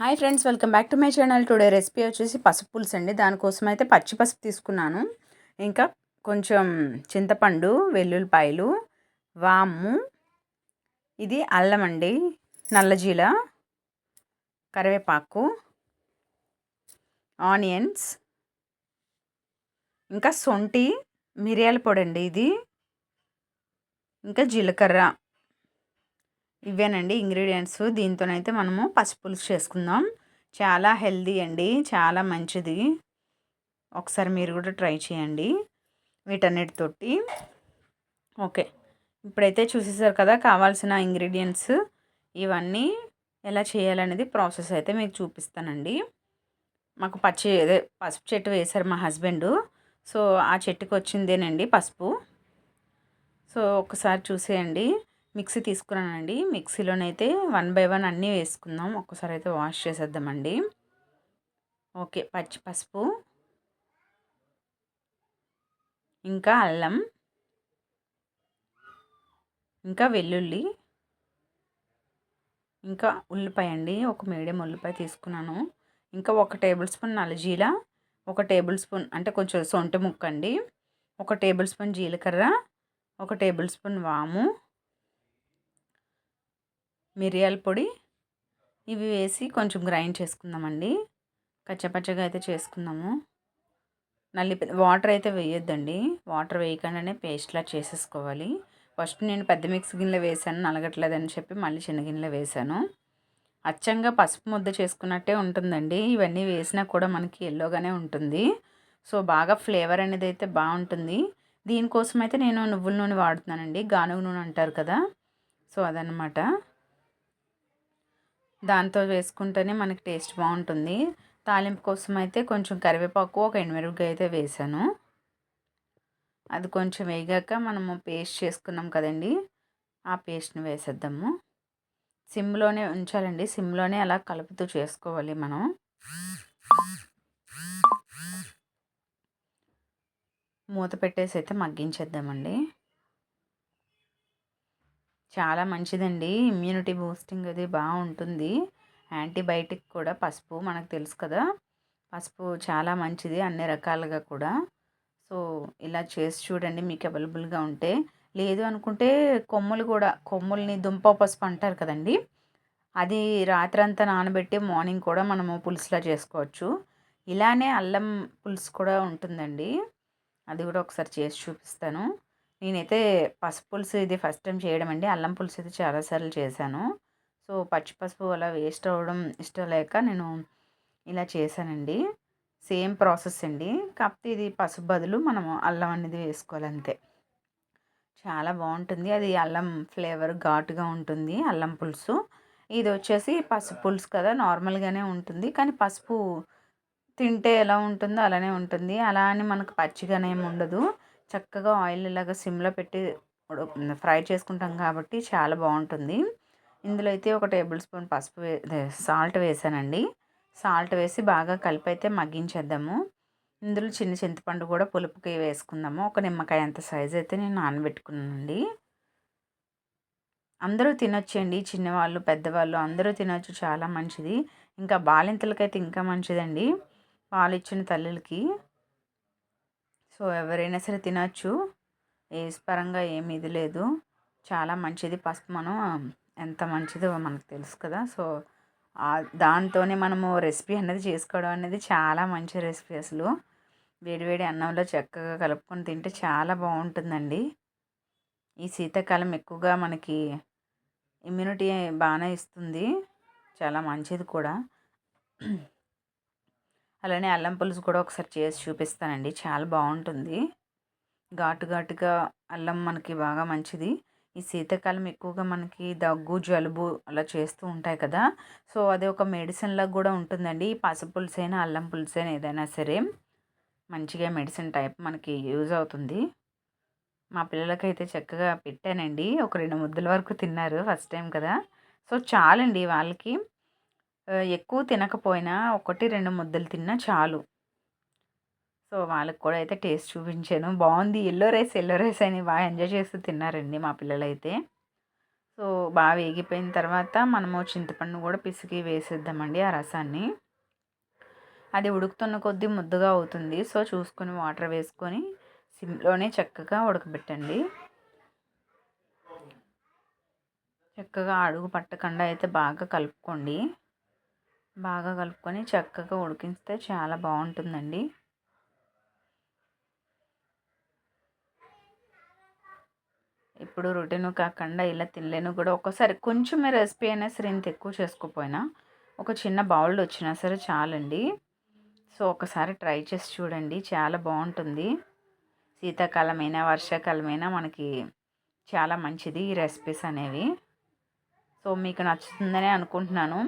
Hi friends welcome back to my channel today recipe వచ్చేసి పసుపు పులుసు అండి. దానికోసం అయితే పచ్చి పసుపు తీసుకున్నాను. ఇంకా కొంచెం చింతపండు వెల్లుల్లిపాయలు వాము ఇది అల్లం అండి నల్లజీల కరివేపాకు ఆనియన్స్ ఇంకా సొంటి మిరియాల పొడి అండి ఇది ఇంకా జీలకర్ర. ఇవేనండి ఇంగ్రీడియంట్స్. దీంతోనైతే మనము పచ్చిపులుసు చేసుకుందాం. చాలా హెల్దీ అండి. చాలా మంచిది. ఒకసారి మీరు కూడా ట్రై చేయండి వీటన్నిటితోటి. ఓకే. ఇప్పుడైతే చూసేసారు కదా కావాల్సిన ఇంగ్రీడియంట్స్. ఇవన్నీ ఎలా చేయాలనేది ప్రాసెస్ అయితే మీకు చూపిస్తానండి. మాకు పచ్చి అదే పసుపు చెట్టు వేశారు మా హస్బెండ్. సో ఆ చెట్టుకి వచ్చిందేనండి పసుపు. సో ఒకసారి చూసేయండి. మిక్సీ తీసుకున్నానండి. మిక్సీలోనైతే వన్ బై వన్ అన్నీ వేసుకుందాం. ఒక్కసారి అయితే వాష్ చేసేద్దామండి. ఓకే. పచ్చి పసుపు. ఇంకా అల్లం. ఇంకా వెల్లుల్లి. ఇంకా ఉల్లిపాయ అండి. ఒక మీడియం ఉల్లిపాయ తీసుకున్నాను. ఇంకా ఒక టేబుల్ స్పూన్ నలజీల ఒక టేబుల్ స్పూన్ అంటే కొంచెం సొంటి ముక్క అండి ఒక టేబుల్ స్పూన్ జీలకర్ర. ఒక టేబుల్ స్పూన్ వాము. మిరియాల పొడి ఇవి వేసి కొంచెం గ్రైండ్ చేసుకుందామండి. కచ్చపచ్చగా అయితే చేసుకుందాము. నల్లి వాటర్ అయితే వేయొద్దండి. వాటర్ వేయకుండానే పేస్ట్లా చేసేసుకోవాలి. ఫస్ట్ నేను పెద్ద మిక్స్ గిన్నెలో వేసాను నలగట్లేదని చెప్పి మళ్ళీ చిన్న గిన్నెలో వేసాను. అచ్చంగా పసుపు ముద్ద చేసుకున్నట్టే ఉంటుందండి. ఇవన్నీ వేసినా కూడా మనకి ఎల్లోగానే ఉంటుంది. సో బాగా ఫ్లేవర్ అనేది అయితే బాగుంటుంది. దీనికోసం అయితే నేను నువ్వుల నూనె వాడుతున్నానండి. గానుగ నూనె అంటారు కదా. సో అదనమాట దాంతో వేసుకుంటేనే మనకి టేస్ట్ బాగుంటుంది. తాలింపు కోసం అయితే కొంచెం కరివేపాకు ఒక ఎండుమిరపకాయ అయితే వేసాను. అది కొంచెం వేగాక మనము పేస్ట్ చేసుకున్నాం కదండి ఆ పేస్ట్ని వేసేద్దాము. సిమ్లోనే ఉంచాలండి సిమ్లోనే అలా కలుపుతూ చేసుకోవాలి మనం. మూత పెట్టేసి అయితే మగ్గించేద్దామండి. చాలా మంచిదండి. ఇమ్యూనిటీ బూస్టింగ్ అది బాగుంటుంది యాంటీబయాటిక్ కూడా పసుపు మనకు తెలుసు కదా. పసుపు చాలా మంచిది అన్ని రకాలుగా కూడా. సో ఇలా చేసి చూడండి మీకు అవైలబుల్గా ఉంటే. లేదు అనుకుంటే కొమ్ములు కూడా కొమ్ముల్ని దుంప పసుపు అంటారు కదండి. అది రాత్రంతా నానబెట్టి మార్నింగ్ కూడా మనము పులుసులా చేసుకోవచ్చు. ఇలానే అల్లం పులుసు కూడా ఉంటుందండి. అది కూడా ఒకసారి చేసి చూపిస్తాను. నేనైతే పసుపు పులుసు ఇది ఫస్ట్ టైం చేయడం అండి. అల్లం పులుసు అయితే చాలాసార్లు చేశాను. సో పచ్చి పసుపు అలా వేస్ట్ అవ్వడం ఇష్టం లేక నేను ఇలా చేశానండి. సేమ్ ప్రాసెస్ అండి. కాకపోతే ఇది పసుపు బదులు మనం అల్లం అనేది వేసుకోవాలి అంతే చాలా బాగుంటుంది. అది అల్లం ఫ్లేవర్ ఘాటుగా ఉంటుంది అల్లం పులుసు. ఇది వచ్చేసి పసుపు పులుసు కదా నార్మల్గానే ఉంటుంది. కానీ పసుపు తింటే ఎలా ఉంటుందో అలానే ఉంటుంది. అలా అని మనకు పచ్చిగానే ఏమి ఉండదు. చక్కగా ఆయిల్ ఇలాగ సిమ్లో పెట్టి ఫ్రై చేసుకుంటాం కాబట్టి చాలా బాగుంటుంది ఇందులో అయితే ఒక టేబుల్ స్పూన్ పసుపు సాల్ట్ వేసానండి. సాల్ట్ వేసి బాగా కలిపి అయితే మగ్గించేద్దాము. ఇందులో చిన్న చింతపండు కూడా పులుపుకి వేసుకుందాము. ఒక నిమ్మకాయ అంత సైజ్ అయితే నేను నానబెట్టుకున్నానండి. అందరూ తినొచ్చండి. చిన్నవాళ్ళు పెద్దవాళ్ళు అందరూ తినొచ్చు. చాలా మంచిది. ఇంకా బాలింతలకైతే ఇంకా మంచిదండి. పాలు ఇచ్చిన తల్లులకి. సో ఎవరైనా సరే తినచ్చు. ఏజ్ పరంగా ఏమి ఇది లేదు. చాలా మంచిది పసుపు మనం ఎంత మంచిదో మనకు తెలుసు కదా. సో దాంతోనే మనము రెసిపీ అనేది చేసుకోవడం అనేది చాలా మంచి రెసిపీ అసలు. వేడివేడి అన్నంలో చక్కగా కలుపుకొని తింటే చాలా బాగుంటుందండి. ఈ శీతాకాలం ఎక్కువగా మనకి ఇమ్యూనిటీ బాగానే ఇస్తుంది. చాలా మంచిది కూడా. అలానే అల్లం పులుసు కూడా ఒకసారి చేసి చూపిస్తానండి. చాలా బాగుంటుంది. ఘాటు ఘాటుగా అల్లం మనకి బాగా మంచిది. ఈ శీతాకాలం ఎక్కువగా మనకి దగ్గు జలుబు అలా చేస్తూ ఉంటాయి కదా. సో అది ఒక మెడిసిన్ లాగా కూడా ఉంటుందండి. పసుపు పులుసు అయినా అల్లం పులుసు అయినా ఏదైనా సరే మంచిగా మెడిసిన్ టైప్ మనకి యూజ్ అవుతుంది. మా పిల్లలకైతే చక్కగా పెట్టానండి. ఒక రెండు ముద్దల వరకు తిన్నారు ఫస్ట్ టైం కదా. సో చాలండి వాళ్ళకి. ఎక్కువ తినకపోయినా ఒకటి రెండు ముద్దలు తిన్నా చాలు. సో వాళ్ళకి కూడా అయితే టేస్ట్ చూపించాను. బాగుంది. ఎల్లో రైస్ ఎల్లో రైస్ అని బాగా ఎంజాయ్ చేస్తూ తిన్నారండి మా పిల్లలైతే. సో బాగా వేగిపోయిన తర్వాత మనము చింతపండు కూడా పిసికి వేసేద్దామండి ఆ రసాన్ని. అది ఉడుకుతున్న కొద్దీ ముద్దగా అవుతుంది. సో చూసుకొని వాటర్ వేసుకొని సిమ్లోనే చక్కగా ఉడకబెట్టండి. చక్కగా అడుగు పట్టకుండా అయితే బాగా కలుపుకోండి. బాగా కలుపుకొని చక్కగా ఉడికిస్తే చాలా బాగుంటుందండి. ఇప్పుడు రొటీను కాకుండా ఇలా తినలేను కూడా. ఒక్కసారి కొంచెం రెసిపీ అయినా సరే ఇంత ఎక్కువ చేసుకోపోయినా ఒక చిన్న బౌల్ వచ్చినా సరే చాలండి. సో ఒకసారి ట్రై చేసి చూడండి. చాలా బాగుంటుంది. శీతాకాలమైనా వర్షాకాలమైనా మనకి చాలా మంచిది ఈ రెసిపీస్ అనేవి. సో మీకు నచ్చుతుందని అనుకుంటున్నాను.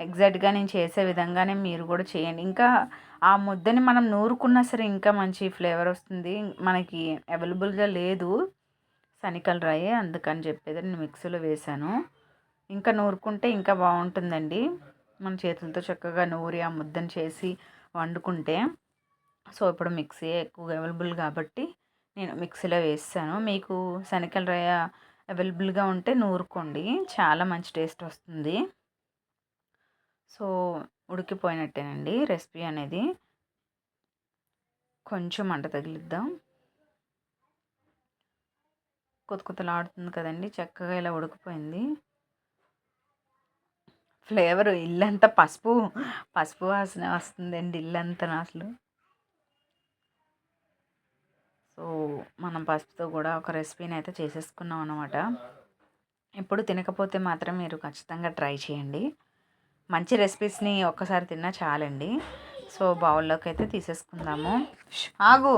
ఎగ్జాక్ట్గా నేను చేసే విధంగానే మీరు కూడా చేయండి. ఇంకా ఆ ముద్దని మనం నూరుకున్నా సరే ఇంకా మంచి ఫ్లేవర్ వస్తుంది. మనకి అవైలబుల్గా లేదు శనికల్ రాయి అందుకని చెప్పేది నేను మిక్సీలో వేశాను. ఇంకా నూరుకుంటే ఇంకా బాగుంటుందండి. మన చేతులతో చక్కగా నూరి ఆ ముద్దని చేసి వండుకుంటే. సో ఇప్పుడు మిక్సీ ఎక్కువ అవైలబుల్ కాబట్టి నేను మిక్సీలో వేస్తాను. మీకు శనికల రాయ అవైలబుల్గా ఉంటే నూరుకోండి. చాలా మంచి టేస్ట్ వస్తుంది. సో ఉడికిపోయినట్టేనండి రెసిపీ అనేది. కొంచెం మంట తగిలిద్దాం. కొత్త కొత్తలాడుతుంది కదండి చక్కగా ఇలా ఉడికిపోయింది. ఫ్లేవర్ ఇల్లంతా పసుపు పసుపు వాసన వస్తుందండి ఇల్లంతా అసలు. సో మనం పసుపుతో కూడా ఒక రెసిపీని అయితే చేసేసుకున్నాం అనమాట ఇప్పుడు తినకపోతే మాత్రం మీరు ఖచ్చితంగా ట్రై చేయండి. మంచి రెసిపీస్ని ఒక్కసారి తిన్నా చాలండి. సో బౌల్లోకి అయితే తీసేసుకుందాము. ఆగు.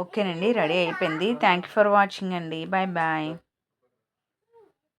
ఓకేనండి రెడీ అయిపోయింది. థ్యాంక్ యూ ఫర్ వాచింగ్ అండి. Bye bye